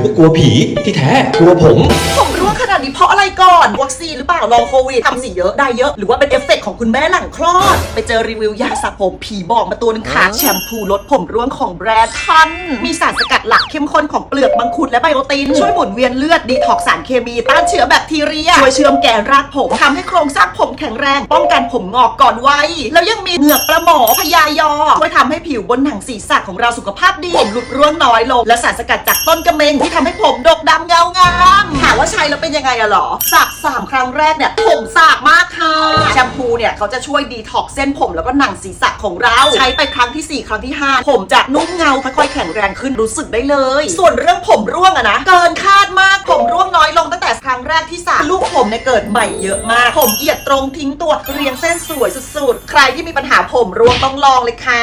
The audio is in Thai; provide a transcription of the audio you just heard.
กว่ากลัวผีที่แท้กลัวผม ผมร่วงขนาดนี้เพราะอะไรก่อน วัคซีนหรือเปล่าลองโควิดทำสีเยอะได้เยอะ หรือว่าเป็นเอฟเฟกต์ของคุณแม่หลังคลอด ไปเจอรีวิวยาสระผมผีบอกมาตัวหนึงค่ะแชมพูลดผมร่วงของแบรนด์ทันมีสารสกัดหลัก เข้มข้นของเปลือกมังคุดและไบโอติน ช่วยหมุนเวียนเลือดดีท็อกซ์สารเคมี ต้านเชื้อแบคทีเรีย ช่วยเชื่อมแกนรากผมทำให้โครงสร้างผมแข็งแรง ป้องกันผมงอกก่อนวัยแล้วยังมีเหงือกปลาหมอพยายอ ช่วยทำให้ผิวบนหนังศีรษะของเราสุขภาพดีผมหลุดร่วงน้อยลงและสารสกัดจากต้นกระเมงที่ทำให้ผมดกด ว่าใช้แล้วเป็นยังไงอะหรอสระสามครั้งแรกเนี่ยผมสากมากค่ะแชมพูเนี่ยเขาจะช่วยดีท็อกเส้นผมแล้วก็หนังศีรษะของเรา ใช้ไปครั้งทีสี่ 4 ครั้งที่ 5 ผมจะนุ่มเงาค่อยๆแข็งแรงขึ้นรู้สึกได้เลย ส่วนเรื่องผมร่วงอะนะ เกินคาดมากผมร่วงน้อยลงตั้งแต่ครั้งแรกที่สระลูกผมเนี่ยเกิดใหม่เยอะมาก ผมเอียดตรงทิ้งตัวเรียงเส้นสวยสุดๆ ใครที่มีปัญหาผมร่วงต้องลองเลยค่ะ